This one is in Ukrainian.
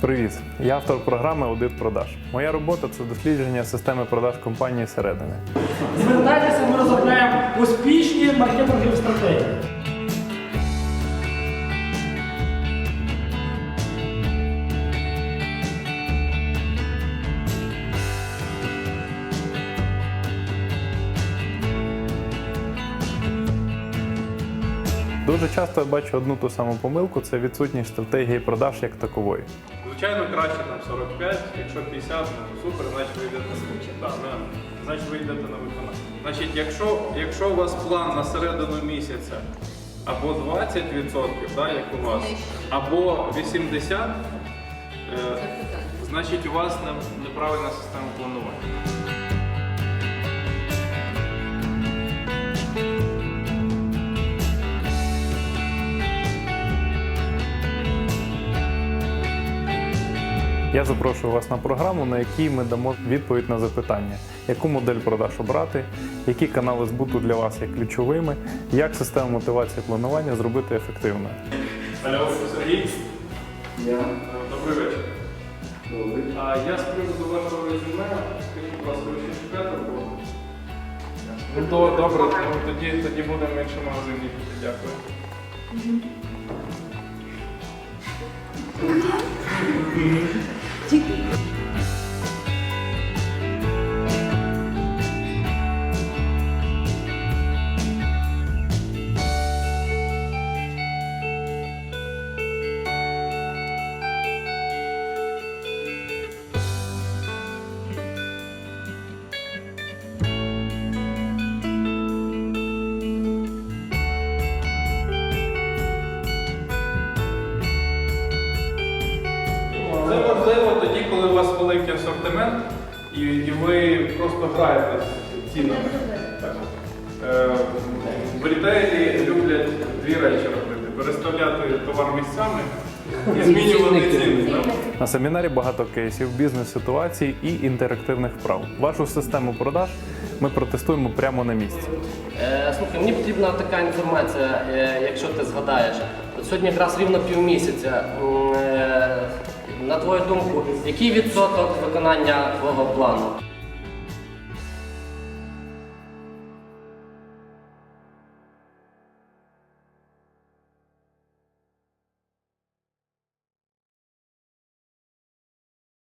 Привіт! Я автор програми Аудит продаж. Моя робота це дослідження системи продаж компанії зсередини. Звертайтеся, ми розробляємо успішні маркетингові стратегії. Дуже часто я бачу одну ту саму помилку це відсутність стратегії продаж як такової. Звичайно, краще там 45, якщо 50, ну супер, значить ви йдете на, да, на, значить ви йдете на виконання. Значить, якщо, якщо у вас план на середину місяця або 20%, да, як у вас, або 80%, е, значить у вас не- неправильна система планування. Я запрошую вас на програму, на якій ми дамо відповідь на запитання, яку модель продаж обрати, які канали збуту для вас є ключовими, як систему мотивації планування зробити ефективною. Алло, Сергій? Я Добрий вечір. добрий. А я з приводу вашого резюме, скажіть, будь ласка, ви ще або? Ну, то, добре, ну, тоді, тоді будемо в іншому магазині. Дякую. Тоді, коли у вас великий асортимент і, і ви просто граєте з цінами. Е, В рітейлі люблять дві речі робити: переставляти товар місцями і змінювати ціни. На семінарі багато кейсів, бізнес-ситуацій і інтерактивних вправ. Вашу систему продаж ми протестуємо прямо на місці. Е, Слухай, мені потрібна така інформація, е, якщо ти згадаєш. От сьогодні якраз рівно півмісяця. М, е, На твою думку, який відсоток виконання твого плану?